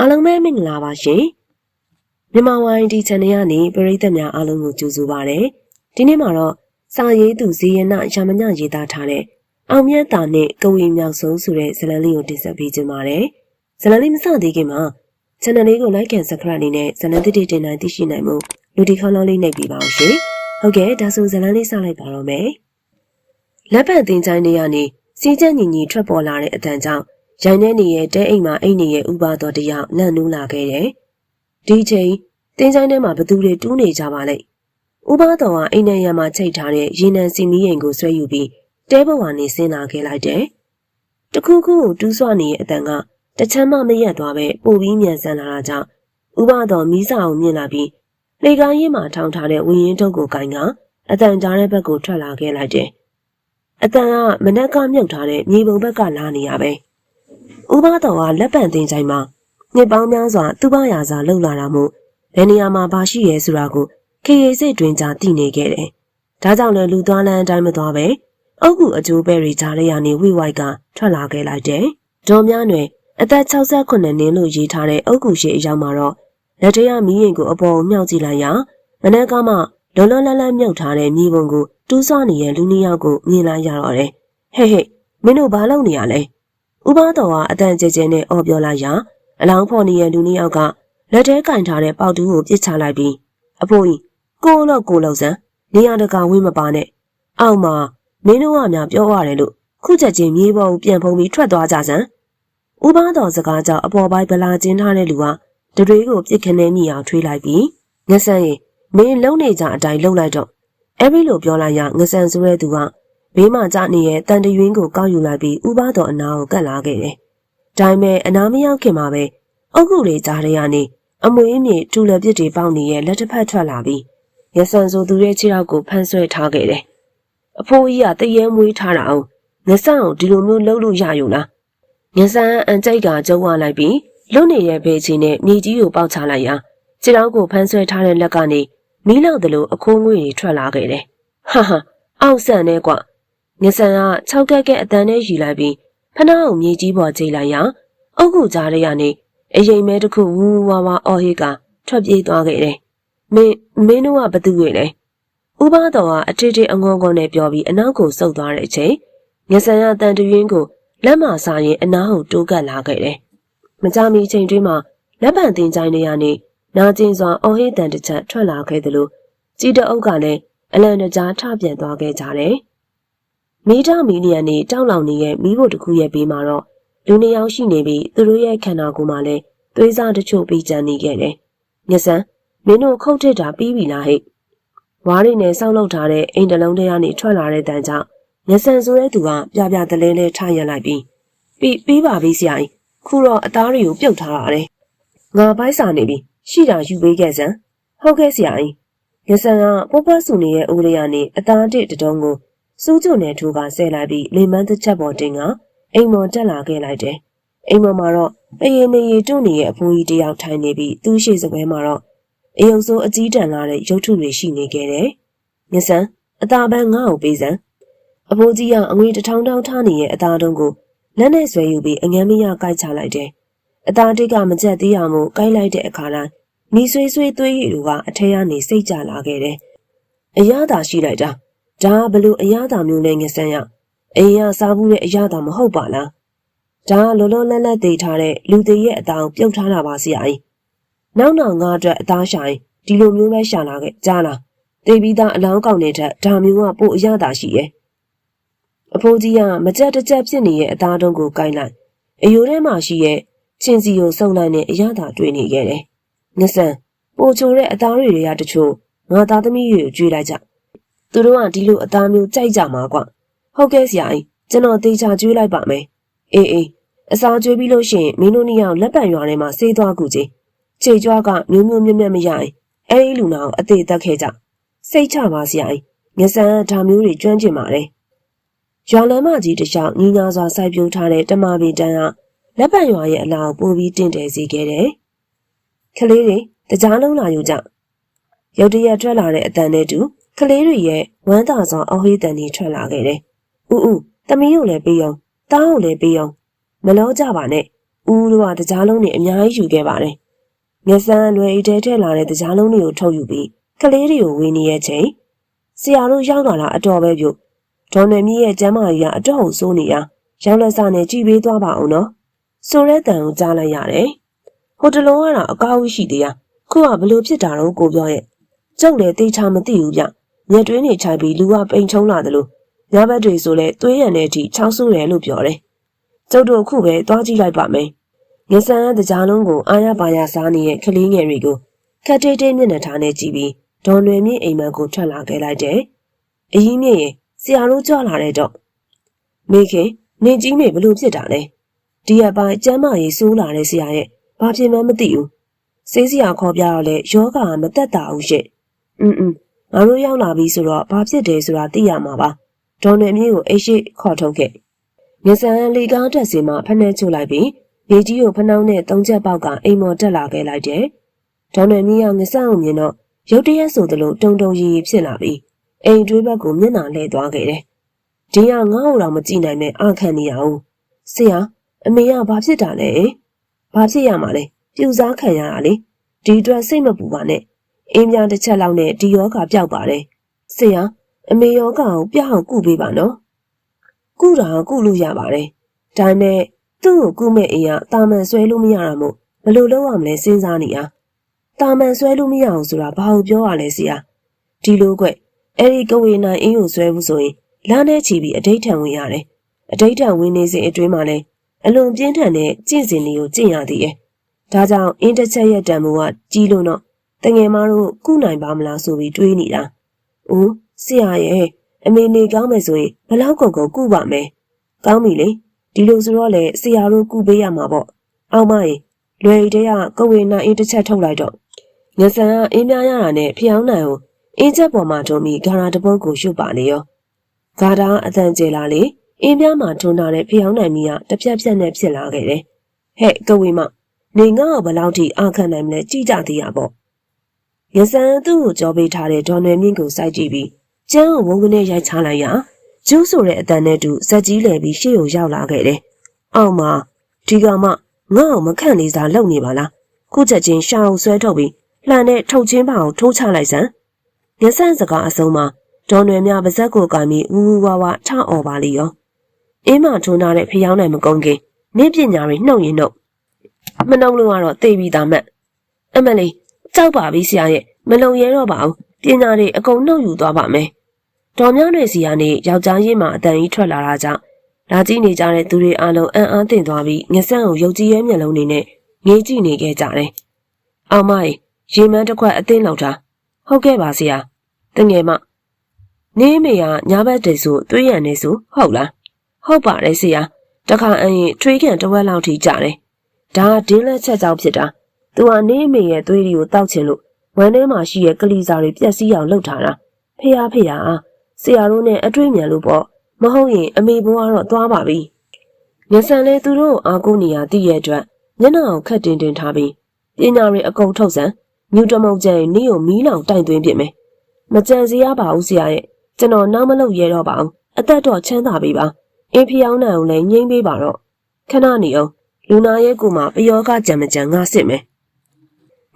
အားလုံးပဲမင်္ဂလာပါရှင်မြန်မာဝိုင်းဒီ channel ကနေပရိသတ်များအားလုံးကိုကြိုဆိုပါရစေဒီနေ့မှာတော့စာရေးသူဇေယနာရမညရေးသားထားတဲ့အောင်မြတ်တာနဲ့ကဝေမြောက်ဆုံးဆိုတဲ့ဇာတ်လမ်းလေးကိုတင်ဆက်ပေးခြင်းပါတယ်ဇာတ်လမ်းလေးမစသေးခင်မှာ channel လေးကို like and subscribe လေးနဲ့ဇာတ်လမ်းတစ်တစ်တင်တိုင်းသိရှိနိုင်မှုလူဒီခေါင်းလုံးလေးနှိပ်ပေးပါအောင်ရှင်ဟုတ်ကဲ့ဒါဆိုဇာတ်လမ်းလေးစလိုက်ပါတော့မယ်လက်ပတ်တင်ချိုင်းတွေကနေစီးကျက်ညီညီထွက်ပေါ်လာတဲ့အတန်ကြောင့် ရိုင်းနေနေရဲ့တဲအိမ်မှာအိမ်နေရဲ့ဥပါတော်တယောက်လန့်နူးလာခဲ့တယ်။ဒီချိန်တင်းချိုင်းထဲမှာဘသူတွေတူးနေကြပါလိမ့်။ဥပါတော်ကအိမ်ထဲရမှာချိတ်ထားတဲ့ရေနံစီမီးရင်ကိုဆွဲယူပြီးတဲဘဝနေဆင်းလာခဲ့လိုက်တယ်။တခုခုကိုတူးဆွနေတဲ့အတန်ကတချမ်းမမရက်သွားပဲပိုပြီးမြန်ဆန်လာတာကြောင့်ဥပါတော်မီးစာအောင်မြင်လာပြီးလေကားရင်မှာထောင်ထားတဲ့ဝင်းရင်တုပ်ကိုကင်ကအတန်ကြားတဲ့ဘက်ကိုထွက်လာခဲ့လိုက်တယ်။အတန်ကမနက်ကမြုပ်ထားတဲ့မြေပုံဘက်ကလာနေရပဲ။။ ဥပတော်ကလက်ပံတင်ချိုင်မှာနှစ်ပေါင်းများစွာသူ့ဘာယာစာလှုပ်လာတာမို့ဘယ်နေရာမှာဘာရှိရဲဆိုတာကိုခေရီစိတ်တွင်ကြားသိနေခဲ့တယ်။ဒါကြောင့်လည်းလူသွားလန်းအတိုင်းမသွားပဲအုတ်ကူအကျိုးပဲတွေကြားရနေဝိဝိုက်ကထွက်လာခဲ့လိုက်တယ်။ဒေါ်များနွယ်အသက်68နှစ်လို့ရေးထားတဲ့အုတ်ကူရှိအရောက်မှာတော့လက်ထရမီးရင်ကိုအပေါ်မြောက်ကြည့်လိုက်ရာမနက်ကမှလောလောလတ်လတ်မြုပ်ထားတဲ့မြေပုံကိုတူးဆွနေတဲ့လူနှစ်ယောက်ကိုမြင်လာရတော့တယ်။ဟဲ့ဟဲ့မင်းတို့ဘာလုပ်နေရလဲ။ ဥပတော်ကအတန်ကျကျနဲ့အော်ပြောလိုက်ရာအလောင်းဖော်နေတဲ့လူနှစ်ယောက်ကလက်ထဲကင်ထားတဲ့ပေါက်တူးကိုပြစ်ချလိုက်ပြီးအဖိုးကြီးကိုလို့ကိုလို့စမ်းနေရတကဝင်းမပါနဲ့အောက်မှာမင်းတို့ကများပြောရတယ်လို့ခုချက်ချင်းမြေပေါ်ကိုပြန်ဖုံးပြီးထွက်သွားကြစမ်းဥပတော်စကားကြောင့်အပေါ်ပိုင်းဗလာကျင်းထားတဲ့လူကတတွေကိုပြစ်ခနဲမိအောင်ထွေးလိုက်ပြီးငဆန်းရင်မင်းလုံနေကြအတိုင်းလုံလိုက်တော့အဲ့ဒီလိုပြောလိုက်ရငဆန်းဆိုတဲ့သူက ဘေးမှာကျနေတဲ့တန်တရွင်းကိုကောက်ယူလိုက်ပြီးဥပတော်အနာကိုကတ်လာခဲ့တယ်။ဒါပေမဲ့အနာမရောက်ခင်မှာပဲအုတ်ခုလေးကြားရရနေအမွေးမြေထူလက်ပစ်တွေပေါက်နေတဲ့လက်တစ်ဖက်ထွက်လာပြီးရဆန်ဆိုသူရဲ့ခြေထောက်ကိုဖမ်းဆွဲထားခဲ့တယ်။အဖိုးကြီးကတရေမွေးထားတာအောင်ငဆန်ကိုဒီလိုမျိုးလှုပ်လို့ရယူလား။ငဆန်အန်ကြိတ်ကကျုံဝလိုက်ပြီးလွတ်နေတဲ့ဘေးချင်းနဲ့မြေကြီးကိုပေါက်ချလိုက်ရာခြေထောက်ကိုဖမ်းဆွဲထားတဲ့လက်ကနေမီးလောက်သလိုအခိုးငွေတွေထွက်လာခဲ့တယ်။ဟာဟာအောက်ဆန်နဲ့ကွ ငဆန်က6ကက်ကက်အတန်းနဲ့ယူလိုက်ပြီးဖနာကိုမြေကြီးပေါ်ချိန်လိုက်ရာအုတ်ခုကြားရရနေအရင်မဲတစ်ခုဝူဝါဝါအော်ဟေးကထွက်ပြေးသွားခဲ့တယ်။မင်းမင်းတို့ကဘသူတွေလဲ။ဥပတော်ကအထစ်ထစ်အငုံငုံနဲ့ပြောပြီးအနောက်ကိုဆုတ်သွားတဲ့အချိန်ငဆန်ကတန်တရင်းကိုလက်မစားရင်အနားကိုတိုးကပ်လာခဲ့တယ်။မကြမီချိန်တွင်းမှာလက်ပံတင်ချိုင်းတွေကနေနာကျင်စွာအော်ဟေးတန်တစ်ချက်ထွက်လာခဲ့သလိုကြီးတအုပ်ကလည်းအလန်တကြားထပြန်သွားခဲ့ကြတယ်။ မီတာမီလီယံနဲ့တောက်လောင်နေတဲ့မိဖို့တစ်ခုရဲ့ဘေးမှာတော့လူနှစ်ယောက်ရှိနေပြီးသူတို့ရဲ့ခန္ဓာကိုယ်မှာလည်းသွေးစားတချို့ပြီးကျန်နေခဲ့တယ်။ညစံမင်းတို့ခုတ်ထစ်တာပြီးပြီလားဟဲ့။ဝါးရီနဲ့စောက်လုပ်ထားတဲ့အိမ်တလုံးထဲကနေထွက်လာတဲ့တန်ကြောင့်ညစံဆိုတဲ့သူကပြပြတလဲလဲထားရလိုက်ပြီးပြီးပြီးပါပြီဆရာကြီးခုတော့အသားတွေကိုပြုတ်ထားရတယ်။ငါပိုက်စာနေပြီရှိတာယူပေးခဲ့စမ်းဟုတ်ကဲ့ဆရာကြီးညစံကပုပ္ပစုနေရဲ့အိုးလေးကနေအသားတစ်တုံးကို စူးကျုံနဲ့ထိုးကဆဲလိုက်ပြီးလေမန်းတစ်ချက်ပေါ်တင်ကအိမ်မော်တက်လာခဲ့လိုက်တယ်။အိမ်မော်မှာတော့ပယေနေရီတွန့်နေရဲ့အဖိုးကြီးတယောက်ထိုင်နေပြီးသူ့ရှိစပွဲမှာတော့အယုံစိုးအကြီးတန်းလာတဲ့ရုပ်ထုတွေရှိနေခဲ့တယ်။မြစံအသာပန်းငါ့ကိုပေးစမ်းအဖိုးကြီးကအငွေတထောင်ထောင်ထားနေရဲ့အသားတုံးကိုလက်နဲ့ဆွဲယူပြီးအငမ်းမရကိုက်ချလိုက်တယ်။အသားတိတ်ကမကြက်သေးအောင်မို့ကိုက်လိုက်တဲ့အခါတိုင်းမိဆွေးဆွေးသွေးရည်တို့ကအထက်ကနေစိတ်ကြလာခဲ့တယ်။အရသာရှိလိုက်တာ ဒါဘလို့အရသာမျိုးနဲ့ငစမ်းရအိမ်ရစားဘူးတဲ့အရသာမဟုတ်ပါလားဒါလောလောလတ်လတ်သိထားတဲ့လူသေးရဲ့အတောင်ပြုတ်ထားတာပါဆရာကြီးနောက်နောက်ငါအတွက်အသားရှာရင်ဒီလိုမျိုးပဲရှာလာခဲ့ကြားလားတေးပြီးသားအလောင်းကောက်တဲ့ထက်ဒါမျိုးကပိုအရသာရှိရဲ့အဖိုးကြီးကမကြက်တကြက်ဖြစ်နေရဲ့အသားတုံးကိုကိုင်းလိုက်အယိုးထဲမှာရှိရဲ့ချင်းစီကိုစုံလိုက်နဲ့အရသာတွေ့နေခဲ့တယ်ငစမ်းပိုချိုတဲ့အသားတွေတွေကတချို့ငါသားသမီးတွေကိုကြွေးလိုက်ကြ သူတို့ကဒီလိုအသားမျိုးကြိုက်ကြမှာကွဟုတ်ကဲ့ဆရာကြီးကျွန်တော်သေချာကျွေးလိုက်ပါမယ်အေးအေးအစာကျွေးပြီးလို့ရှိရင်မင်းတို့နှစ်ယောက်လက်ပံရွာထဲမှာဆေးသွားကူချင်းခြေကြွားကမျိုးမျိုးမြက်မြက်မရရင်အဲဒီလူနာကိုအသေးသက်ခဲ့ကြစိတ်ချပါဆရာကြီးမျက်စံဒါမျိုးတွေကျွမ်းကျင်ပါတယ်ရွာလမ်းမကြီးတစ်လျှောက်ညီညာစွာစိုက်ပျိုးထားတဲ့တမပင်တန်းကလက်ပံရွာရဲ့အလားပိုပြီးတင့်တယ်စေခဲ့တယ်ကလေးတွေတကြားလုံးလာယူကြရုတ်တရက်ထွက်လာတဲ့အတန်နဲ့တူ ကလေးတွေရဲ့ဝမ်းသာစွာအော်ဟေးတန်တွေထွက်လာခဲ့တယ်။ဦးဦးသမီးကိုလည်းပေးအောင်တားကိုလည်းပေးအောင်မလောကြပါနဲ့ဦးတို့ကတကြားလုံးတွေအများကြီးယူခဲ့ပါတယ်။မျက်စမ်းလွယ်အိတ်ထဲထည့်လာတဲ့တကြားလုံးတွေကိုထုတ်ယူပြီးကလေးတွေကိုဝေနေရဲ့ချိန်ဆရာတို့ရောက်လာတာအတော်ပဲပြုတ်ဒေါ်နယ်မြင့်ရဲ့ကျမ်းမာကြီးကအတော့ကိုစိုးနေရရောက်လက်စားနဲ့ကြည်ပေးသွားပါအောင်နော်ဆိုတဲ့တန်ကိုကြားလိုက်ရတယ်ဟိုတလုံးကတော့အကောက်ရှိသေးရခုကဘလို့ဖြစ်တာတော့ကိုပြောရဲ့ကျုပ်လည်းတေချာမသိဘူးဗျ ညက်တွင်းနေချိုင်ပြီးလူကပိန်ချုံလာတယ်လို့ညဘက်တွေဆိုလဲသွေးရံတဲ့အထိချောင်းဆူတယ်လို့ပြောတယ်ကျုပ်တို့အခုပဲသွားကြည့်လိုက်ပါမယ်ငဆန်တကြားလုံးကိုအာရပါရစားနေတဲ့ကလေးငယ်တွေကိုခက်တေးတေးမျက်နှာထားနဲ့ကြည့်ပြီးဒေါ်နွယ်မြင့်အိမ်မက်ကိုထွက်လာခဲ့လိုက်တယ်အကြီးမြင့်ရင်ဆရာတို့ကြွလာတဲ့တော့မိခင်နေကြီးမေဘလို့ဖြစ်တာလဲဒီအပိုင်းကျမ်းမာရေးစိုးလာတဲ့ဆရာရဲ့ဘာဖြစ်မှန်းမသိဘူးစေးစရာခေါ်ပြတော့လေယောဂါမတက်တာဘူးရှင့်อืมอืม ငါတို့ရောက်လာပြီဆိုတော့ဘာဖြစ်တယ်ဆိုတာသိရမှာပါဒေါ်နယ်မြင့်ကိုအိတ်ရှိခေါ်ထုတ်ခဲ့ငဆန်လီကားတက်စီမှာဖနှဲချို့လိုက်ပြီးနေကြီးကိုဖနှောင်းနဲ့သုံးချက်ပေါက်ကအိမ်မော်တက်လာခဲ့လိုက်တယ်ဒေါ်နယ်မြင့်ကငဆန်ကိုမြင်တော့ရုတ်တရက်ဆိုသလိုတုံတုံရီရီဖြစ်လာပြီးအိမ်တွေးဘက်ကိုမျက်နှာလှည့်သွားခဲ့တယ်ဒီကငါ့ကိုတော့မကြည့်နိုင်နဲ့အခံနေရအောင်ဆရာအမေကဘာဖြစ်တာလဲဘာဖြစ်ရမှာလဲပြူစားခံရတာလေဒီအတွက်စိတ်မပူပါနဲ့ အင်းပြတစ်ချက်လောက်နဲ့ဒီယောဂပျောက်ပါတယ်ဆရာအမေယောဂကိုပြအောင်ကုပေးပါနော်ကုတာကုလို့ရပါတယ်ဒါနဲ့သူ့ကိုကုမဲ့အိမ်ကတာမန်ဆွဲလို့မရတာမို့ဘယ်လိုလုပ်ရမလဲစဉ်းစားနေတာတာမန်ဆွဲလို့မရအောင်ဆိုတာဘာလို့ပြောရလဲဆရာဒီလိုကွအဲ့ဒီကဝေနိုင်အင်းကိုဆွဲဘူးဆိုရင်လမ်းထဲချီပြီးအဋိဋ္ဌံဝင်ရတယ်အဋိဋ္ဌံဝင်နေစဉ်အတွင်းမှာလည်းအလွန်ပြင်းထန်တဲ့ကျင့်စဉ်တွေကိုကျင့်ရသေးတယ်ဒါကြောင့်အင်းတစ်ချက်ရဲ့တန်ဖိုးကကြီးလို့တော့ တငယ်မတို့ကုနိုင်ပါမလားဆိုပြီးတွေးနေတာ။ဦးဆရာရဲ့အမေနေကောင်းမယ်ဆိုရင်ဘလောက်ကုန်ကုန်ကုပါမယ်။ကောင်းပြီလေဒီလိုဆိုတော့လေဆရာတို့ကုပေးရမှာပေါ့။အောင်မရေလွယ်ရီတဲ့ကကဝေနာအင်းတစ်ချက်ထုတ်လိုက်တော့ငဆန်ကအင်းများရတာနဲ့ဖျောင်းနိုင်ကိုအင်းချက်ပေါ်မှာထုံပြီးဂါရာတပုတ်ကိုရှုပ်ပါလေရော။ဂါတာအတန်ကျလာလေအင်းပြားမှာထုံထားတဲ့ဖျောင်းနိုင်မီကတပြက်ပြက်နဲ့ဖြစ်လာခဲ့တယ်။ဟဲ့ကဝေမနေငါ့ကိုဘလောက်ထိအခန့်နိုင်မလဲကြည့်ကြသေးရပေါ့။ ရစံသူ့ကိုကြောပေးထားတဲ့ဒေါ်နယ်မြင့်ကိုစိုက်ကြည့်ပြီးကျန်းကိုဝုန်းကနေရိုက်ချလိုက်ရကျူးဆိုတဲ့အတန်နဲ့တူဇက်ကြီးလဲပြီးရှေ့ကိုရောက်လာခဲ့တယ်။အောက်မှာဒီကောင်မငါ့ကိုမခန့်လေးစားလုပ်နေပါလား။ခုချက်ချင်းရှာအောင်ဆွဲထုတ်ပြီးလှန်နဲ့ထုတ်ချင်းပါအောင်ထိုးချလိုက်စမ်း။ရစံစကားအစုံမှာဒေါ်နယ်မြပါဇက်ကိုကင်ပြီးဝူဝူဝါဝါထအော်ပါလိရော။အင်းမထုံးထားတဲ့ဖျောင်းနိုင်မကုန်ခင်နင့်ပညာတွေနှုတ်ရင်နှုတ်မနှုံလို့ကတော့သိပြီးသားမဲ့အမလေး ကြောက်ပါပြီဆရာရဲ့မလုံရဲတော့ပါဘူးပညာတွေအကုန်နှုတ်ယူသွားပါမယ်ဒေါ်မြောင်းတွေစီကနေယောက်ျားရင်းမှအတန်ကြီးထွက်လာတာကြောင့်လာကြည့်နေကြတဲ့သူတွေအလုံးအံ့အားသင့်သွားပြီးငဆန့်ကိုရုပ်ကြီးရဲမျက်လုံးတွေနဲ့ငေးကြည့်နေခဲ့ကြတယ်။အောင်မရေမန်းတစ်ခွက်အသင်းလောက်တာဟုတ်ကဲ့ပါဆရာတငယ်မနေမေကညာဘက်တည်းဆိုသွေးရံနေဆိုဟုတ်လားဟုတ်ပါတယ်ဆရာတခါအရင်ထွေးကန်တဝက်လောက်ထိကြတယ်ဒါဒင်းလက်ချက်ကြောင့်ဖြစ်တာ သူကနေအမေရဲ့သွေးတွေကိုတောက်ချင်လို့ဝမ်းထဲမှာရှိတဲ့ကလေးစားတွေပြက်စီးအောင်လုပ်ထားတာဖေရဖေရဆရာတို့နဲ့အတွေ့အမြန်လို့ပေါ့မဟုတ်ရင်အမေဘွားတော့သွားပါပြီညဆန်လဲသူတို့အားကိုးနေရတည်ရဲ့အတွက်မျက်နှာအောင်ခက်တင်တင်ထားပြီးပညာတွေအကုန်ထုတ်စမ်းမြူတမုတ်ကျန်နေကိုမီးလောင်တိုင်သွင်းပြမယ်မကြံစီရပါဘူးဆရာရဲ့ကျွန်တော်နောက်မလုပ်ရတော့ပါဘူးအသက်တော့ချမ်းသာပြီပါအင်းဖျောင်းနိုင်အောင်လည်းငိမ့်ပေးပါတော့ခဏနေအောင်လူနာရဲ့ကိုမှပယောကကြံမကြံငါစစ်မယ်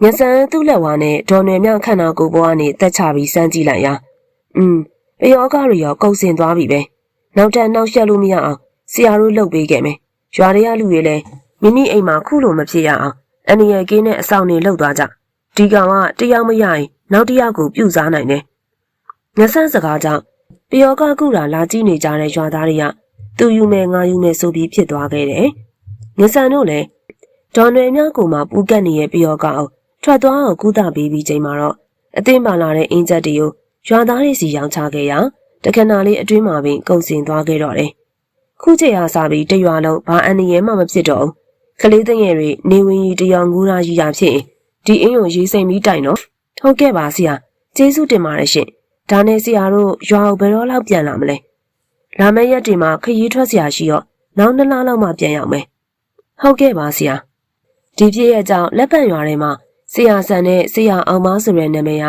ညဆန်သူ့လက်ဝါနဲ့ဒေါ်နယ်မြောင်ခန္ဓာကိုယ်ပေါ်ကနေတက်ချပြီးစမ်းကြည့်လိုက်ရာอืมပယောကတွေရောကုတ်စင်သွားပြီပဲနောက်တန်းနောက်ရက်လို့မရအောင်ဆရာတို့လှုပ်ပေးခဲ့မယ်ရွာတွေကလူတွေလည်းမိမိအိမ်မှာခုလိုမဖြစ်ရအောင်အနည်းငယ်ကင်းတဲ့အဆောင်နေလှုပ်သွားကြဒီကောင်ကတယောက်မရရင်နောက်တစ်ယောက်ကိုပြုတ်စားနိုင်တယ်ညဆန်စကားကြောင့်ပယောကကုတာလာကြည့်နေကြတဲ့ရွာသားတွေကသူယူမယ်ငါယူမယ်ဆိုပြီးဖြစ်သွားခဲ့တယ်။ငဆန်တို့လည်းဒေါ်နယ်မြကိုမှပူကတ်နေရဲ့ပယောကအောင် ထွက်သွားအောင်ကုသပေးပြီးချိန်မှာတော့အသိမှလာတဲ့အင်းချက်တွေကိုရွာသားတွေစီရောင်းချခဲ့ရာတခဏလေးအတွင်းမှာပင်ကုန်စင်သွားခဲ့တော့တယ်။ခုချိန်ဟာစပြီးတရွာလုံးဘာအန္တရာယ်မှမဖြစ်တော့ဘူး။ကလေးတငယ်တွေနေဝင်ကြီးတယောက်ငူးရာကြီးရာဖြစ်ရင်ဒီအင်းကိုရေးစိမ်ပြီးတိုင်တော့ဟုတ်ကဲ့ပါဆရာကျေးဇူးတင်ပါတယ်ရှင်။ဒါနဲ့ဆရာတို့ရွာကိုဘယ်တော့လောက်ပြန်လာမလဲ။လာမယ့်ရက်တွေမှာခရီးထွက်စရာရှိတော့နောက်နှစ်လလောက်မှပြန်ရောက်မယ်ဟုတ်ကဲ့ပါဆရာဒီပြည့်ရဲ့ကြောင့်လက်ပံရွာထဲမှာ ဆရာဆန်နဲ့ဆရာအောင်မဆိုတဲ့နာမည်က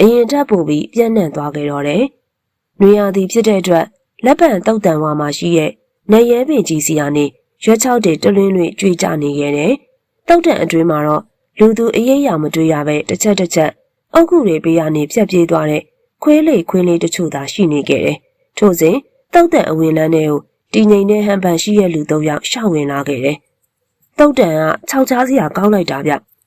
အရင်ထပ်ပို့ပြီးပြန့်နှံ့သွားခဲ့တော့တယ်။နွေရာသီဖြစ်တဲ့အတွက်လက်ပံတုတ်တန်ဝါမှာရှိတဲ့နေရဲပင်ကြီးစီကနေရွက်ချောက်တွေတလွင်းလွင်ကြွေကြနေခဲ့တယ်။တောက်တန်အတွင်းမှာတော့လူသူအရေးရမတွေ့ရပဲတစ်ချက်တစ်ချက်အုတ်ခုတွေပေးရနေပြက်ပြေးသွားတဲ့ခွေးလေးခွေးလေးတချို့သာရှိနေခဲ့တယ်။ထို့စဉ်တောက်တန်အဝင်လန်းတွေကိုတည်ငြိမ်တဲ့ဟန်ပန်ရှိရဲ့လူသုံးယောက်ရှောက်ဝင်လာခဲ့တယ်။တောက်တန်ကခြောက်ချားစရာကောင်းလိုက်တာဗျ။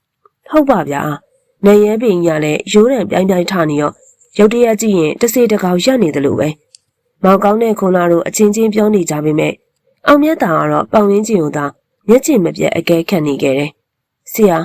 ဟုတ်ပါဗျာ။နေရဲပင်ကြီးကလည်းရိုးတံပြိုင်ပြိုင်ထနေရောရုတ်တရက်ကြည့်ရင်တစေတကောင်ရက်နေတယ်လို့ပဲ။မောင်ကောင်းတဲ့ခွန်လာတို့အချင်းချင်းပြောနေကြပေမဲ့အောင်မြတ်တာကတော့ပေါင်ရင်းကျင်ကိုသာမျက်ခြေမပြတ်အကဲခတ်နေခဲ့တယ်။ဆရာ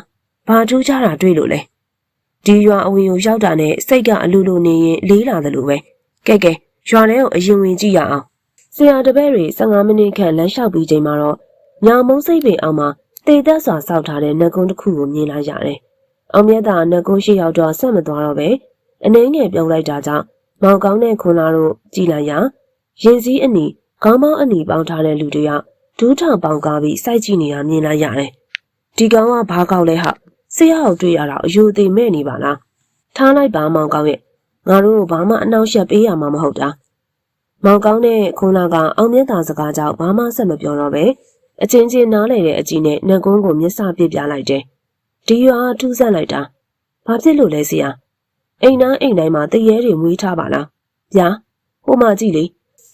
ဘာထူးခြားတာတွေ့လို့လဲ။ဒီရွာအဝင်ကိုရောက်တာနဲ့စိတ်ကအလိုလိုနေရင်လေးလာတယ်လို့ပဲ။ကဲကဲရွာထဲကိုအရင်ဝင်ကြည့်ရအောင်။ဆရာတပည့်တွေ15မိနစ်ခန့်လမ်းလျှောက်ပြီးချိန်မှာတော့ညောင်မုံစိတ်ပင်အောင်မှာ တေသက်စွာစောက်ထားတဲ့နှကုံးတစ်ခုကိုမြင်လာရတယ်။အောင်မြတ်တာနှကုံးရှိရောက်တော့ဆက်မသွားတော့ပဲအနေငယ်ပြုံးလိုက်တာကြောင့်မောင်ကောင်းတဲ့ခွန်လာတို့ကြည်လိုက်ရရင်စည်းအနီခေါင်းပေါင်းအနီပေါင်းထားတဲ့လူတယောက်ဒူးထောင်ပေါင်ကားပြီးစိုက်ကြည့်နေတာမြင်လိုက်ရတယ်။ဒီကောင်ကဘာကောက်လဲဟာဆရာကိုတွေ့ရတာအယိုသေးမဲ့နေပါလား။ထားလိုက်ပါမောင်ကောင်းရဲ့ငါတို့ဘာမှအနှောက်အယှက်ပေးရမှာမဟုတ်တာ။မောင်ကောင်းတဲ့ခွန်လာကအောင်မြတ်တာစကားကြောင့်ဘာမှဆက်မပြောတော့ပဲ အချင်းချင်းနားလေတဲ့အကြည့်နဲ့နှကုန်းကိုမျက်စပစ်ပြလိုက်တယ်။ဒီရွာထူးဆန်းလိုက်တာ။ဘာဖြစ်လို့လဲဆရာ။အိမ်နားအိမ်တိုင်းမှာတရေတွေမွေးထားပါလား။ဗျာဟိုမှကြည့်လေ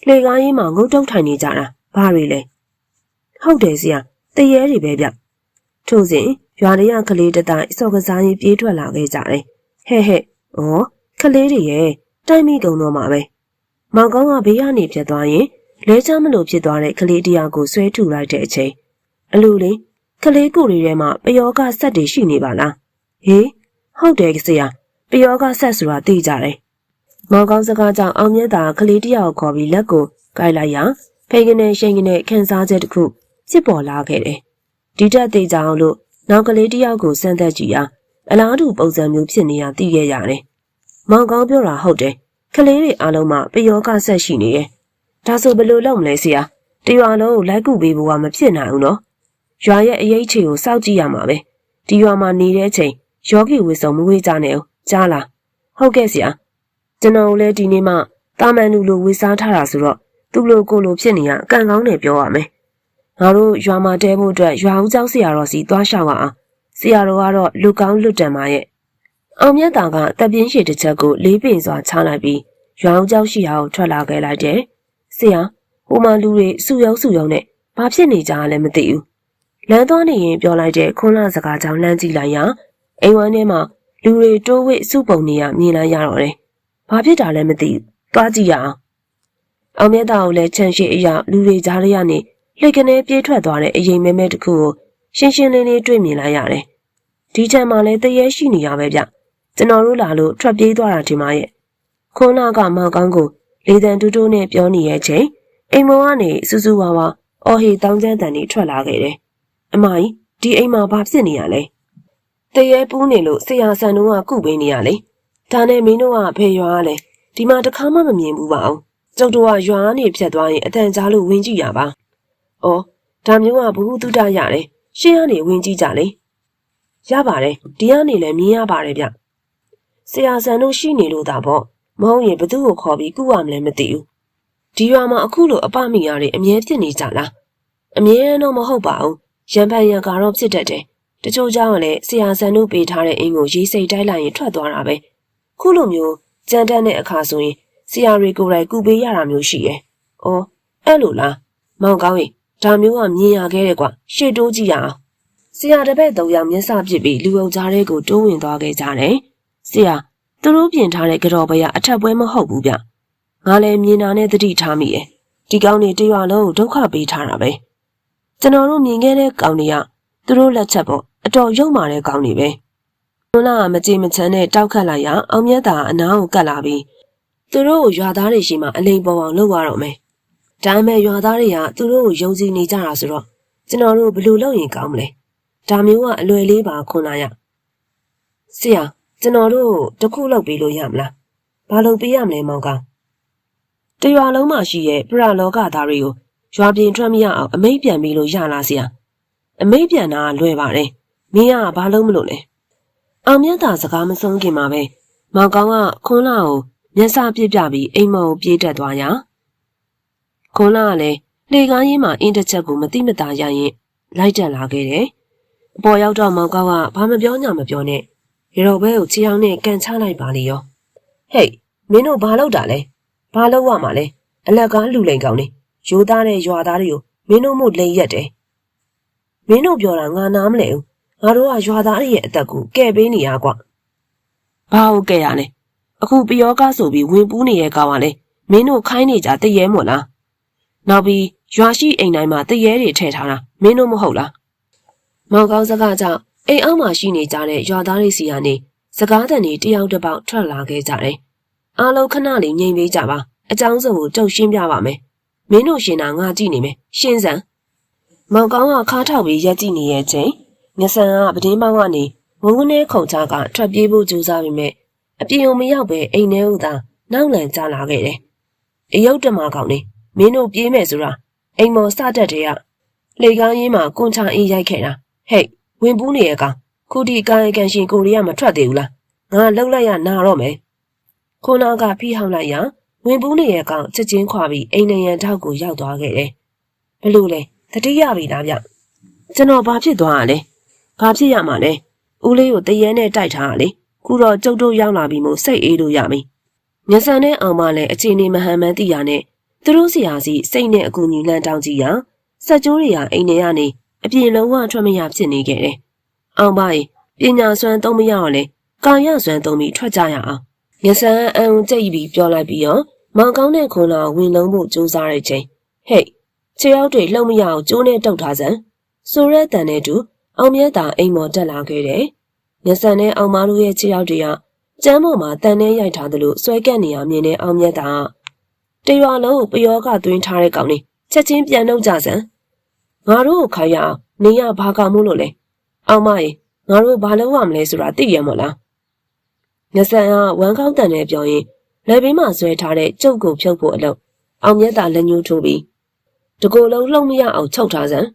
လှေကားရင်းမှာငုတ်တုတ်ထိုင်နေကြတာဘာတွေလဲဟုတ်တယ်ဆရာတရေတွေပဲဗျထို့စဉ်ရွာရရကလေးတတိုင်းစော်ကစားရင်ပြေးထွက်လာခဲ့ကြတယ်ဟဲ့ဟဲ့ဩကလေးတွေရဲ့တိုက်မိကုန်တော့မှာပဲမောင်ကောင်းကဘေးကနေပြတ်သွားရင် လဲချမလို့ဖြစ်သွားတဲ့ကလေးတယောက်ကိုဆွဲထုတ်လိုက်တဲ့အချိန်အလူလေးကလေးကိုယ်တွေထဲမှာပယောကဆက်တွေရှိနေပါလားဟေးဟုတ်တယ်ဆရာပယောကဆက်ဆိုတာသိကြတယ်မောင်ကောင်းစကားကြောင့်အောင်မြတ်တာကလေးတယောက်ခေါ်ပြီးလက်ကိုကိုက်လိုက်ရာဖိကနေရှိန်ကနေခန်းစားချက်တစ်ခုဖြစ်ပေါ်လာခဲ့တယ်။ဒီတက်သေးကြအောင်လို့နောက်ကလေးတယောက်ကိုစမ်းသက်ကြည့်ရာအလားတူပုံစံမျိုးဖြစ်နေရသိခဲ့ရတယ်။မောင်ကောင်းပြောတာဟုတ်တယ်။ကလေးတွေအားလုံးမှာပယောကဆက်ရှိနေတယ်။ ဒါဆိုဘယ်လိုလုပ်မလဲဆရာတရွာလုံးကိုလိုက်ကူပေးဖို့ကမဖြစ်နိုင်ဘူးနော်ရွာရဲ့အရေးချေကိုစောင့်ကြည့်ရမှာပဲဒီရွာမှာနေတဲ့အချိန်ယောဂီဝေဆောင်မဝေးကြနဲ့ဦးကြားလားဟုတ်ကဲ့ဆရာကျွန်တော်လည်းဒီနေ့မှတာမန်လူလိုဝေစားထားတာဆိုတော့သူ့လိုကိုလိုဖြစ်နေရအကန့်ကောင်းတယ်ပြောရမယ်ငါတို့ရွာမှာတဲဖို့အတွက်ရွာဦးကျောင်းဆရာတော်စီသွားရှောက်ရအောင်ဆရာတော်ကတော့လူကောင်းလွတ်တံမာရဲ့အောင်မြတ်တာကတပ်ပြင်းရှည်တစ်ချက်ကိုလေးပင်စွာချလိုက်ပြီးရွာဦးကျောင်းရှိရာကိုထွက်လာခဲ့လိုက်တယ် ဆရာဟိုမှာလူတွေစုယုံစုယုံနဲ့ဘာဖြစ်နေကြလဲမသိဘူး။လမ်းသွားနေရင်ပြောလိုက်တဲ့ခွန်းလာစကားကြောင့်လမ်းကြည့်လိုက်ရအိမ်ဝန်းထဲမှာလူတွေတိုးဝိစုပုံနေရမြင်လိုက်ရတော့တယ်။ဘာဖြစ်တာလဲမသိဘူး။သွားကြည့်ရအောင်။အောင်မြတ်တာကိုလည်းချန်ရှိအရာလူတွေကြားရရနေလှိတ်ကနေပြေးထွက်သွားတဲ့အရင်မဲမဲတစ်ခုကိုရှင်းရှင်းလင်းလင်းတွေ့မြင်လိုက်ရတယ်။ဒီချမ်းမှာလည်းတရေရှိနေရပဲဗျ။ကျွန်တော်တို့လာလို့ထွက်ပြေးသွားတာဒီမှာရဲ့။ခွန်းလာကမောင်ကောင်းကို လေတံတူးတူးနဲ့ပြောနေရဲ့ချိန်အိမ်မောကနေစူးစူးဝါဝါအော်ဟီတောင်းကျမ်းတန်တွေထွက်လာခဲ့တယ်။အမကြီးဒီအိမ်မှာဘာဖြစ်နေရလဲ။တရေပူးနေလို့ဆရာဆန်တို့ကကုပေးနေရလေ။ဒါနဲ့မင်းတို့ကဖေရွာကလည်းဒီမှာတခါမှမမြင်ဘူးပါအောင်။ကျုပ်တို့ကရွာကနေဖြတ်သွားရင်အတန်ကြားလို့ဝင်ကြည့်ရပါ။အော်ဒါမျိုးကဘ ഹു တုတရတယ်။ရှင်းကနေဝင်ကြည့်ကြလေ။ရပါတယ်ဒီကနေလည်းမြင်ရပါတယ်ဗျ။ဆရာဆန်တို့ရှိနေလို့သာပေါ့။ မဟုတ်ရင်ဘသူ့ကိုခေါ်ပြီးကုရမလဲမသိဘူး။ဒီရွာမှာအခုလိုအပမိရတွေအမြဲဖြစ်နေကြလား။အမြဲတော့မဟုတ်ပါဘူး။ရံဖန်ရံကတော့ဖြစ်တတ်တယ်။တချို့ကြောင့်လည်းဆရာဆန်တို့ပေးထားတဲ့အင်းကိုရေးစိတ်တိုက်လိုက်ရင်ထွက်သွားတာပဲ။ခုလိုမျိုးကြမ်းတမ်းတဲ့အခါဆိုရင်ဆရာတွေကိုယ်တိုင်ကူပေးရတာမျိုးရှိရဲ့။အော်အဲ့လိုလား။မောင်ကောင်းရင်ဒါမျိုးကမြင်ရခဲ့တယ်ကွာ။ရှေ့တိုးကြည့်ရအောင်။ဆရာတပည့်သုံးယောက်မျက်စပစ်ပြီးလူအုပ်ကြားထဲကိုတိုးဝင်သွားခဲ့ကြတယ်။ဆရာ သူတို့ပြင်ထားတဲ့ကြော်ဘရအထက်ပွဲမဟုတ်ဘူးဗျ။ငါလည်းမြင်တာနဲ့တတိထားမိရဲ့။ဒီကောင်းနေတရွာလုံးကိုဒုက္ခပေးထားတာပဲ။ကျွန်တော်တို့မြင်ခဲ့တဲ့ကောင်းတွေကသူတို့လက်ချက်ပေါ့အတော်ရုံမာတဲ့ကောင်းတွေပဲ။ဘုန်းလာမကြည်မချမ်းနဲ့တောက်ခတ်လိုက်ရအောင်မြတ်တာအနားကိုကတ်လာပြီးသူတို့ကိုရွာသားတွေရှိမှအလိန်ပေါ်အောင်လုပ်ရတော့မယ်။ဒါမဲ့ရွာသားတွေကသူတို့ကိုယုံကြည်နေကြတာဆိုတော့ကျွန်တော်တို့ဘယ်လိုလုပ်ရင်ကောင်းမလဲ။ဒါမျိုးကအလွယ်လေးပါခွန်လာရ။ဆရာ ကျွန်တော်တို့တခုလုပ်ပေးလို့ရမလား။ဘာလုပ်ပေးရမလဲမောင်ကောင်။တရွာလုံးမှာရှိရဲ့ပရလောကသားတွေကိုရွာပြင်ထွက်မရအောင်အမိတ်ပြန်ပြီးလို့ရလားဆရာ။အမိတ်ပြန်တာလွယ်ပါတယ်။မင်းကဘာလုပ်မလို့လဲ။အောင်မြတ်တာစကားမဆုံးခင်မှာပဲမောင်ကောင်ကခွန်းလာကိုမျက်စာပြစ်ပြပြီးအိမ်မော်ကိုပြေးတက်သွားရာခွန်လာကလည်းလေကားရင်းမှာအင်းတစ်ချက်ကိုမတိမတာရရင်လိုက်တက်လာခဲ့တယ်။အပေါ်ရောက်တော့မောင်ကောက်ကဘာမပြောညာမပြောနဲ့ ရေတော်ဘဲကိုခြေအောင်နဲ့ကန်ချလိုက်ပါလေရော။ဟေးမင်းတို့ဘာလုပ်တာလဲ။ဘာလုပ်ရမှာလဲ။အလက်ကားလူလိန်ကောင်နေရိုးသားတဲ့ရွာသားတွေကိုမင်းတို့မို့လိန်ရက်တယ်။မင်းတို့ပြောတာငါနားမလဲဘူး။ငါတို့ကရွာသားတွေရဲ့အသက်ကိုကဲ့ပေးနေရကွာ။ဘာဟုတ်ကဲ့ရလဲ။အခုပျောကားဆိုပြီးဝင်ပူးနေရဲ့ကောင်ကလေမင်းတို့ခိုင်းနေကြတရေမို့လား။နောက်ပြီးရွာရှိအိမ်တိုင်းမှာတရေတွေထည့်ထားတာမင်းတို့မဟုတ်လား။မောင်ကောင်းစကားကြောင့် အိမ်အောက်မှာရှိနေကြတဲ့ရွာသားတွေစီကနေစကားတန်တွေတယောက်တစ်ပေါက်ထွက်လာခဲ့ကြတယ်။အားလုံးခဏလေးငြိမ်ပေးကြပါ။အကြောင်းစုံကိုကြုံရှင်းပြပါမယ်။မင်းတို့ရှင်တာငါကြည့်နေမယ်။ရှင်းစံ။မောင်ကောင်းကခါထောက်ပြီးရက်ကြည့်နေရဲ့ချိန်ငဆန်ကပတင်းပေါင်းကနေဝုန်းကနေခုန်ချကထွက်ပြေးဖို့ကြိုးစားပေမဲ့အပြေုံမရောက်ပဲအိမ်ထဲဥသာနောက်လန်ကျလာခဲ့တယ်။အယုတ်တမကောင်နေမင်းတို့ပြေးမယ်ဆိုတာအိမ်မော်စတက်တဲ့ကလေကားရင်းမှာကွန်ချအေးရိုက်ခဲ့တာဟဲ့ ဝင်ပူးနေရကောင်ခုဒီကာယကံရှင်ကိုရီးယားမထွက်သေးဘူးလားငါလှုပ်လိုက်ရနာတော့မယ်ခုနာကဖိဟောင်းလိုက်ရဝင်ပူးနေရကောင်ချက်ချင်းခွာပြီးအိမ်နရန်ထောက်ကိုရောက်သွားခဲ့တယ်ဘလို့လဲတတိယပြီလားဗျကျွန်တော်ဘာဖြစ်သွားရလဲဘာဖြစ်ရမှာလဲဦးလေးကိုတရဲနဲ့တိုက်ထားရလေခုတော့ကျုပ်တို့ရောက်လာပြီမို့စိတ်အေးလို့ရပြီညဆန်နဲ့အောင်မလည်းအခြေအနေမဟန်မှန်းသိရနဲ့သူတို့စီဟာစီစိတ်နဲ့အကူအညီလမ်းတောင်းကြည့်ရစက်ကြိုးတွေဟာအိမ်ထဲကနေ အပြင်လုံးဝထွက်မရဖြစ်နေခဲ့တယ်။အောင်ပါရင်ပညာစွမ်းသုံးမရတော့လေကာယစွမ်းသုံးပြီးထွက်ကြရအောင်။ညဆန်အံကြိတ်ပြီးပြောလိုက်ပြီးတော့မောင်ကောင်းတဲ့ခွန်လာဝင်လုံးဖို့ကြိုးစားတဲ့ချိန်ဟဲ့ခြေရောက်တွေလှုပ်မရအောင်ကျိုးနဲ့တုတ်ထားစမ်းဆိုရဲတန်တဲ့တူအောင်မြတ်တာအိမ်မော်တက်လာခဲ့တယ်။ညဆန်နဲ့အောင်မတို့ရဲ့ခြေရောက်တွေကကျမ်းပေါ်မှာတန်နဲ့ရိုက်ထားသလိုဆွဲကက်နေရမြင်တဲ့အောင်မြတ်တာတရွာလုံးကိုပယောကသွင်းထားတဲ့ကောင်လေးချက်ချင်းပြန်နှုတ်ကြစမ်း ငါတို့ကိုခိုင်းရအောင်နေရဘာကောင်မို့လို့လဲအောင်မရေငါတို့ဘာလုပ်ရမလဲဆိုတာသိရမလားငဆန်ကဝမ်းကောင်းတန်နဲ့ပြောရင်လက်ဘေးမှာဆွဲထားတဲ့ကျုပ်ကိုဖြုတ်ဖို့အလုပ်အောင်မြတ်တာလက်ညှိုးထိုးပြီးတကိုယ်လုံးလှုပ်မရအောင်ချုပ်ထားစမ်း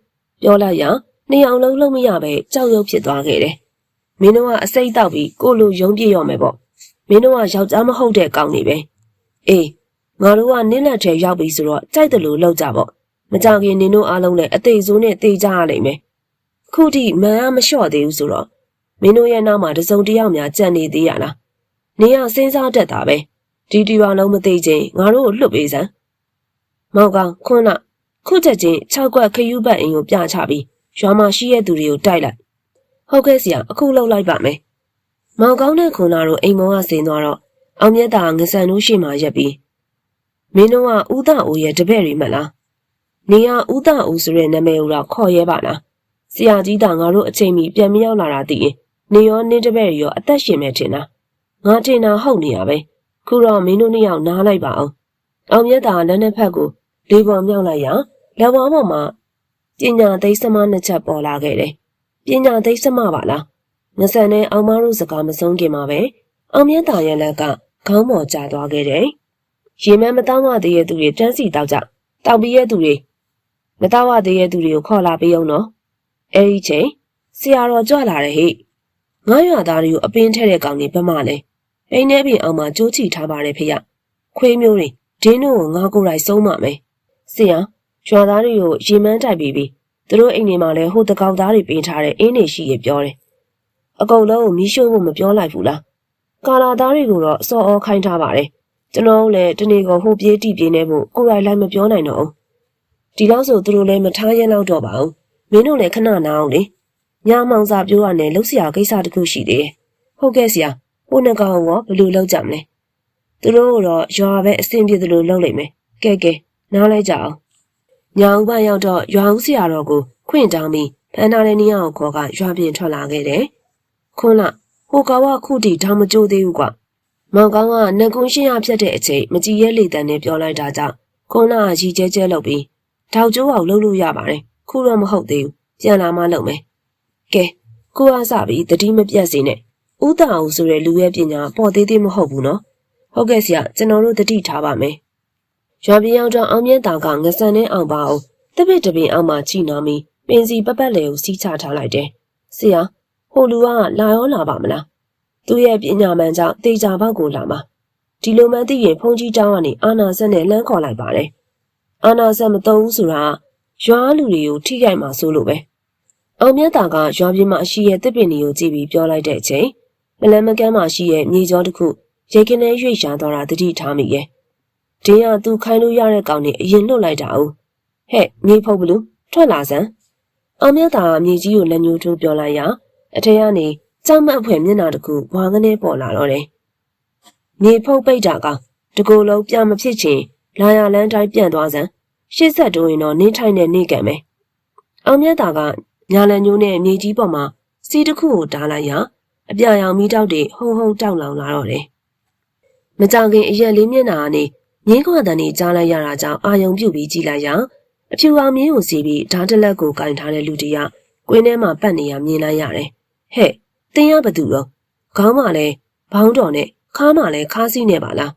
ပြောလိုက်ရနှစ်အောင်လုံးလှုပ်မရပဲကြောက်ရွံ့ဖြစ်သွားခဲ့တယ်မင်းတို့ကအစိတ်တောက်ပြီးကိုလိုယုံပြည့်ရောမယ်ပေါ့မင်းတို့ကယောက်ျားမဟုတ်တဲ့ကောင်နေပဲအေးငါတို့ကနင်းလက်ထဲရောက်ပြီဆိုတော့ကြိုက်တယ်လို့လောက်ကြပေါ့ မကြခင်နင်တို့အားလုံးလည်းအသေးစိုးနဲ့တေးကြရလိမ့်မယ်ခုထိမန်အားမလျှော့သေးဘူးဆိုတော့မင်းတို့ရဲ့နောက်မှာတစုံတယောက်များကြံနေသေးရလားနင်ကစဉ်းစားတတ်တာပဲဒီတီရွာလုံးမသိချင်းငါတို့ကိုလွတ်ပေးစမ်းမောင်ကောင်ခွန်းနာခုချက်ချင်း၆ကွက်ခယူးပတ်အင်ကိုပြချပြီးရွာမှာရှိတဲ့သူတွေကိုတိုက်လိုက်ဟုတ်ကဲ့ဆရာအခုလောက်လိုက်ပါမယ်မောင်ကောင်းတဲ့ခွန်နာတို့အိမ်မောကစင်သွားတော့အောင်မြတ်တာငဆန်တို့ရှိမှရက်ပြီးမင်းတို့ကဥဒအိုရဲ့တပည့်တွေမလား နေရဥဒအိုဆိုတဲ့နာမည်ကိုတော့ခေါ်ရဲပါလားဆရာကြီးတာငါတို့အချိန်မီပြန်မရောက်လာတာသိရင်နေရောနင်းတပည့်ရောအသက်ရှင်မဲ့ထင်တာငါထင်တာဟုတ်နေရပဲခုတော့မင်းတို့နှစ်ယောက်နားလိုက်ပါအောင်အောင်မြတ်တာလက်နှစ်ဖက်ကိုလေးပေါ်မြောက်လိုက်ရလက်ပေါ်ပေါ်မှာပညာသိစမနှစ်ချက်ပေါ်လာခဲ့တယ်ပညာသိစမပါလားငဆန်နဲ့အောင်မတို့စကားမဆုံးခင်မှာပဲအောင်မြတ်တာရဲ့လက်ကခေါင်းပေါ်ကျသွားခဲ့တယ်ရေမန်းမတောင်းဝသေးတဲ့သူတွေတန်းစီတောက်ကြတောက်ပြီးရဲ့သူတွေ မတောက်ဝသေးတဲ့သူတွေကိုခေါ်လာပေးအောင်နော်အဲဒီချိန်ဆရာတော်ကြွလာတယ်ဟိငါးရွာသားတွေကိုအပင်းထဲတဲ့ကောင်တွေဘက်မှလဲအိမ်ထဲပြင်အောင်မှာကြိုးချီထားပါတယ်ဖေရခွေးမျိုးတွေဒင်းတို့ကိုငါကိုယ်တိုင်ဆုံးမမယ်ဆရာရွာသားတွေကိုရေမန်းတိုက်ပြီးပြီးသူတို့အိမ်တွေမှာလဲဟိုတကောင်သားတွေပင်းထားတဲ့အင်းတွေရှိရပြောတယ်အကုန်လုံးကိုမီးရှို့ဖို့မပြောလိုက်ဘူးလားကာလာသားတွေကိုတော့စော်အောခိုင်းထားပါတယ်ကျွန်တော်လည်းတနေ့ကဟိုပြေးတိပြေးနေဖို့ကိုယ်တိုင်လိုက်မပြောနိုင်တော့ဘူး ဒီလောက်ဆိုသူတို့လည်းမထားရလောက်တော့ပါဘူးမင်းတို့လည်းခဏနာအောင်လေညမောင်စာပြောရနဲ့လှုပ်ရှားကိစ္စတခုရှိသေးတယ်ဟုတ်ကဲ့ဆရာဟိုနှကောင်ရောဘယ်လိုလုပ်ကြမလဲသူတို့ကတော့ရွာပဲအဆင်ပြေသလိုလုပ်လိုက်မယ်ကဲကဲနားလိုက်ကြအောင်ညောင်ဘရောက်တော့ရွာဦးဆရာတော်ကိုခွင့်တောင်းပြီးဖန်ထားတဲ့နေရာကိုခေါ်ကရွာပြင်ထွက်လာခဲ့တယ်ခွန်းလာဟိုကောင်ကခုတီတောင်မကြိုးသေးဘူးကွာမောင်ကောင်းကနှကုန်းရှင်းရဖြတ်တဲ့အချိန်မကြည်ရဲလေတန်နဲ့ပြောလိုက်တာကြောင့်ခွန်းလာရီကျဲကျဲလုပ်ပြီး ဒေါက်ကျိုးအောင်လှုပ်လို့ရပါတယ်ခုတော့မဟုတ်သေးဘူးပြန်လာမှလုပ်မယ်ကဲကိုအားစပြီးတတိမပြတ်စေနဲ့ဥတာအောင်ဆိုတဲ့လူရဲ့ပညာပေါ်သေးသေးမဟုတ်ဘူးနော်ဟုတ်ကဲ့ဆရာကျွန်တော်တို့တတိထားပါမယ်ရွာပြောင်တော်အောင်မြင့်တောင်ကငဆန်နဲ့အောင်ပါအောင်တပစ်တပင်အောင်မှချိနာမီပင်စီပပတ်လေကိုစီးချထားလိုက်တယ်ဆရာဟိုလူကလာရောလာပါမလားသူ့ရဲ့ပညာမှန်ကြောင့်တေချာဘောက်ကိုလာမှာဒီလိုမှသိရင်ဖုန်ကြီးတောင်းကနေအာနာဆက်နဲ့လမ်းခေါ်လိုက်ပါတယ် အာနာဆက်မတုံးဘူးဆိုတာရွာလူတွေကိုထိခိုက်မှာဆိုလို့ပဲအောင်မြတ်တာကရွာပြင်းမှာရှိရဲ့တစ်ပင်တွေကိုကြည့်ပြီးပြောလိုက်တဲ့အချိန်မလန်မကန်းမှာရှိရဲ့မြေကျောတစ်ခုရေကင်းနဲ့ရွေ့ရှာသွားတာတတိထားမိရဲ့ဒင်းကသူခိုင်းလို့ရတဲ့ကောင်နဲ့အရင်လွတ်လိုက်တာ哦ဟဲ့မြေဖုတ်ဘလူးထွက်လာစမ်းအောင်မြတ်တာမြေကြီးကိုလက်ညှိုးထိုးပြောလိုက်ရအထက်ကနေကြောက်မက်ဖွယ်မျက်နှာတစ်ခုဝါကနေပေါ်လာတော့တယ်မြေဖုတ်ပိတ်တာကတကူလုံးပြမဖြစ်ချင် လာရလန်းတိုင်းပြန့်သွားစမ်းရှေ့ဆက်တိုးရင်တော့နင်းထိုင်နဲ့နေကံမယ်အောင်မြတ်တာကညာလန်ညိုးနဲ့မြေကြီးပေါ်မှာစီးတစ်ခုကိုတားလိုက်ရအပြာရောင်မီးတောက်တွေဟုံဟုံတောက်လောင်လာတော့တယ်မကြခင်အရက်လေးမျက်နှာကနေငင်းခွာတန်နေကြားလိုက်ရတာကြောင့်အာယုံပြုတ်ပြီးကြည့်လိုက်ရအဖြူအောင်မြင်းကိုစီးပြီးဓာတ်တလက်ကိုကင်ထားတဲ့လူတယောက်ကွင်းထဲမှာပတ်နေရမြင်လိုက်ရတယ်ဟဲ့တင်းရဘသူတော့ခေါင်းမလဲဘောင်းတော်နဲ့ခါးမလဲခါးစီးနေပါလား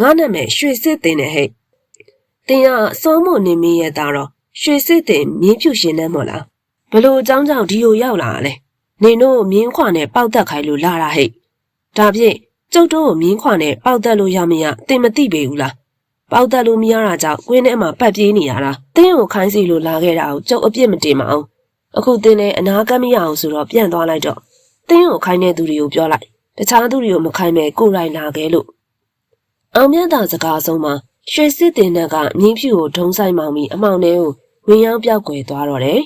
ငါနာမည်ရွှေစစ်တင်နဲ့ဟဲ့တင်ရစောမွန်နေမင်းရဲ့သားတော့ရွှေစစ်တင်မြင်းဖြူရှင်နေမို့လားဘလို့အကြောင်းကြောင့်ဒီကိုရောက်လာလဲနင်တို့မြင်းခွာနဲ့ပေါက်တက်ခိုင်းလို့လာတာဟဲ့ဒါဖြင့်ကျုပ်တို့ကိုမြင်းခွာနဲ့ပေါက်တက်လို့ရမရတင်မသိပေဘူးလားပေါက်တက်လို့မရတာကြောင့်ကွင်းထဲမှာပတ်ပြေးနေရတာတင်းကိုခိုင်းစီလို့လာခဲ့တာကိုကျုပ်အပြစ်မတင်မအောင်အခုတင်းနဲ့အနာကမ်းမရအောင်ဆိုတော့ပြန်သွားလိုက်တော့တင်းကိုခိုင်းတဲ့သူတွေကိုပြောလိုက်တခြားသူတွေကိုမခိုင်းမဲ့ကိုယ်တိုင်လာခဲ့လို့ အောင်မြတ်သာစကားဆုံးမှာရွှေစစ်တင်နဲ့ကမြင်းဖြူကိုဒုံဆိုင်မောင်ပြီးအမောင်ထဲကိုဝင်ရောက်ပြောက်ွယ်သွားတော့တယ်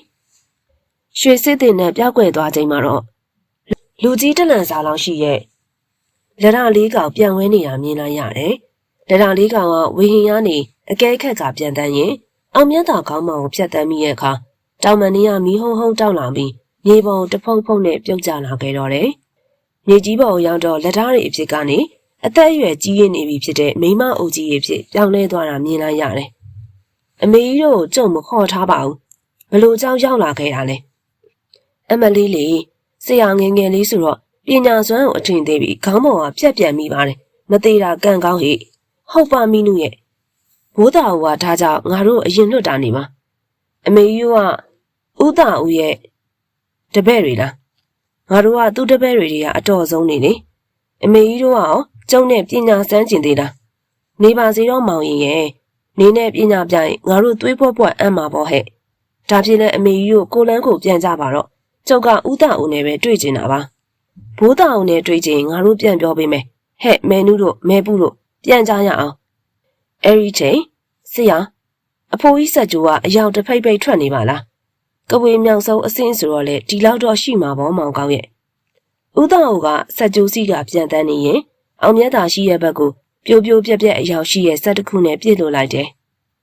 ။ရွှေစစ်တင်နဲ့ပြောက်ွယ်သွားချိန်မှာတော့လူကြီးတလန်စာလောက်ရှိရဲ့လက်ရလေးကောင်ပြန်ဝဲနေတာမြင်လိုက်ရတယ်။လက်ရလေးကောင်ကဝေဟင်ကနေအကဲခက်ကပြန်တန်းရင်အောင်မြတ်သာကောင်းမောင်ကိုဖြတ်တန်းမိရဲ့အခါတောင်မနီကမီးဟုံးဟုံးတောက်လာပြီးမြေပုံတဖုံဖုံနဲ့ပြုတ်ကျလာခဲ့တော့တယ်။မြေကြီးပေါ်ရောက်တော့လက်ဓာတ်တွေအဖြစ်ကနေ အသက်အရွယ်ကြီးရင်းနေပြီဖြစ်တဲ့မိမအုပ်ကြီးရဲ့ဖြစ်ပြောင်းလဲသွားတာမြင်လိုက်ရတယ်။အမေကြီးတို့ကြုံမခေါ်ထားပါဘူး။ဘလို့ကြောက်ရောက်လာခဲ့တာလဲ။အမလေးလေးဆရာငယ်ငယ်လေးဆိုတော့ပညာစွမ်းကိုအထင်သေးပြီးခေါင်းပေါ်ကပြက်ပြက်မိပါတယ်။မသေးတာကံကောင်းဟိ။ဟုတ်ပါမိနုရဲ့။ဘိုးတော်ကဒါကြောင့်ငါတို့အရင်လွတ်တာနေမှာ။အမေကြီးကဥဒဦးရဲ့တပည့်တွေလား။ငါတို့ကသူ့တပည့်တွေတွေကအတော်ဆုံးနေလေ။အမေကြီးတို့ကရော ကျုံနဲ့ပညာစမ်းကျင်သေးလားနေပါစေတော့မောင်ရင်ရဲ့နေနဲ့ပညာပြိုင်ငါတို့သွေးဖွက်ဖွက်အံ့မှာပေါ့ဟဲ့ဒါဖြစ်လဲအမေကြီးကိုကိုလန်းကိုပြန်ကြပါတော့ကျုပ်ကဥဒအုံနဲ့ပဲတွေ့ကျင်တာပါဘိုးတာအုံနဲ့တွေ့ကျင်ငါတို့ပြန်ပြောပေးမယ်ဟဲ့မဲနုတို့မဲပုတို့ပြန်ကြရအောင်အဲ့ဒီချိန်ဆရာအဖိုးကြီးဆက်ကြိုးကအယောင်တစ်ဖိတ်ဖိတ်ထွက်နေပါလားကဝေမြောင်ဆုံးအစင်းဆိုတော့လေဒီလောက်တော့ရှိမှာပေါ့မောင်ကောင်းရဲ့ဥဒအုံကဆက်ကြိုးစီကပြန်တန်းနေရင် အောင်မြတ်သာရှိရဲ့ဘက်ကိုပြိုပြိုပြက်ပြက်အယောင်ရှိရဲ့ဆက်တစ်ခုနဲ့ပြစ်လိုလိုက်တယ်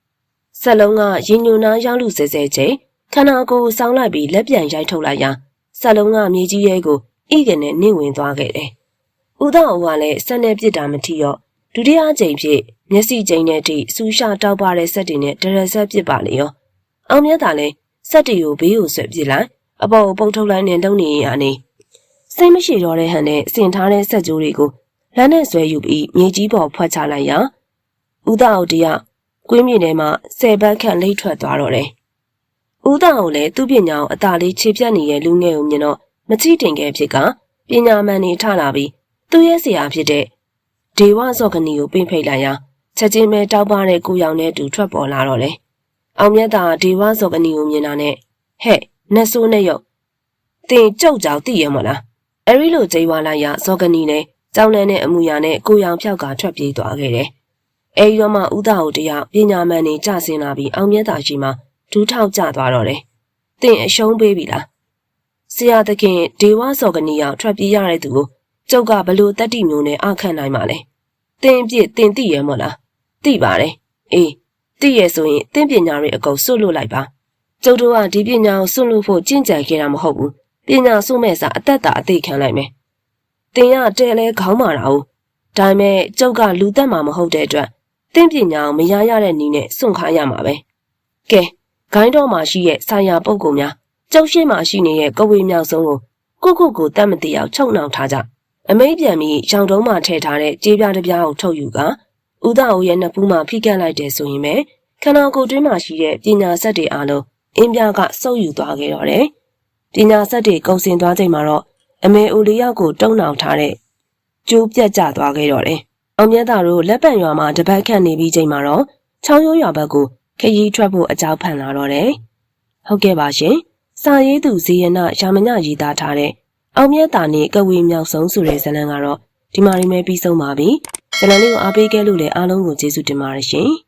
။ဆက်လုံးကရင်ညွန်နာရောက်လူစဲစဲချင်းခန္ဓာကိုယ်စောင်းလိုက်ပြီးလက်ပြန်ရိုက်ထုတ်လိုက်ရာဆက်လုံးကမြေကြီးရဲကိုဣကနဲ့နှင့်ဝင်သွားခဲ့တယ်။ဦးသောအဝကလည်းဆက်နဲ့ပြစ်တာမထီတော့ဒုတိယကြိမ်ဖြစ်မျက်စိကြိမ်နဲ့ထိစူးရှာတောက်ပါတဲ့ဆက်တွေနဲ့ဒရဆက်ပြစ်ပါလေရော။အောင်မြတ်သာလည်းဆက်တွေကိုဘေးကိုဆွဲပြစ်လိုက်အပေါ်ပုတ်ထုတ်လိုက်နဲ့လုံနေရနေစိတ်မရှိတော့တဲ့ဟန်နဲ့စင်ထားတဲ့ဆက်ကြိုးတွေကို လက်နဲ့ဆွဲယူပြီးမြေကြီးပေါ်ဖွက်ချလိုက်ရာဦးသားအောင်တရကွင်းမြေထဲမှာဆယ်ဘက်ခန့်လိမ့်ထွက်သွားတော့တယ်။ဦးသားအောင်လည်းသူ့ပညာကိုအသာလေးခြေပြတ်နေတဲ့လူငယ်ကိုမြင်တော့မချိတင်ခဲ့ဖြစ်ကပညာမှန်နေထလာပြီးသူ့ရဲ့ဆရာဖြစ်တဲ့ဒေဝဇော့ကနီကိုပင်ဖိတ်လိုက်ရာချက်ချင်းပဲတောက်ပါတဲ့ကိုရောင်နဲ့တူထွက်ပေါ်လာတော့တယ်။အောင်မြတ်သာဒေဝဇော့ကနီကိုမြင်တာနဲ့ဟဲ့နတ်ဆိုးနဲ့ရုပ်တင်ကြုတ်ကြောင်သိရမလား။အဲဒီလိုကြိမ်ဝါလိုက်ရဇော့ကနီနဲ့ ကြောင်းလန်းတဲ့အမူအရာနဲ့ကိုရောင်ဖြောက်ကထွက်ပြေးသွားခဲ့တယ်။အဲဒီတော့မှဥဒဟုတယောက်ပညာမှန်နေကြဆင်းလာပြီးအောင်မြတ်သာရှိမှဒူးထောက်ကျသွားတော့တယ်။သင်အရှုံးပေးပြီလား။ဆရာသခင်ဒေဝစော်ကနီရောက်ထွက်ပြေးရတဲ့သူကိုကျုပ်ကဘလို့တက်တိမျိုးနဲ့အခန့်နိုင်ပါလဲ။သင်ပြစ်သင်သိရမို့လား။သိပါတယ်။အေးသိရဆိုရင်သင်ပညာတွေအကုန်စွတ်လွတ်လိုက်ပါ။ကျုပ်တို့ကဒီပညာကိုစွန့်လွတ်ဖို့ကြင်ကြံခဲ့တာမဟုတ်ဘူး။ပညာစွန့်မဲ့စာအသက်တာအသိခံလိုက်မယ်။ တင်ရတဲလဲခေါင်းမာတာ哦ဒါပေမဲ့ကျုပ်ကလူသက်မှာမဟုတ်တဲ့အတွက်တင့်ပညာကိုမရရတဲ့နည်းနဲ့စွန့်ခါရမှာပဲကဲဂိုင်းတော်မှာရှိရဲ့ဆာယာပုပ်ကုံများကျုပ်ရှိမှရှိနေတဲ့ကဝေမြောက်ဆုံးကိုကိုကိုကိုတတ်မတည်အောင်ချုပ်နှောင်ထားကြအမိတ်ပြန်ပြီးရောင်တုံးမှထည့်ထားတဲ့ကြေးပြားတစ်ပြားကိုထုတ်ယူကဥဒအိုရဲ့နှစ်ပူးမှဖိကက်လိုက်တယ်ဆိုရင်ပဲခန္ဓာကိုယ်တွင်းမှာရှိတဲ့ပညာစက်တွေအားလုံးအင်းပြားကစုပ်ယူသွားခဲ့တော့တယ်ပညာစက်တွေကုန်စင်သွားချိန်မှာတော့ အမေအိုလေးယောက်ကိုတုံနှောင်ထားတဲ့ကျိုးပြတ်ကျသွားခဲ့တော့တယ်။အောင်မြတ်သားတို့လက်ပံရွာမှာတပတ်ခန့်နေပြီးချိန်မှာတော့ချောင်းရိုးရွာဘက်ကိုခရီးထွက်ဖို့အကြောင်းဖန်လာတော့တယ်။ဟုတ်ကဲ့ပါရှင်။စာရေးသူဇေယနာရာမညရေးသားထားတဲ့အောင်မြတ်တာနဲ့ကဝေမြောက်ဆုံးဆိုတဲ့ဇာတ်လမ်းကတော့ဒီမှာရင်းမဲ့ပြီးဆုံးပါပြီ။ဇာတ်လမ်းလေးကိုအားပေးခဲ့လို့လည်းအားလုံးကိုကျေးဇူးတင်ပါတယ်ရှင်။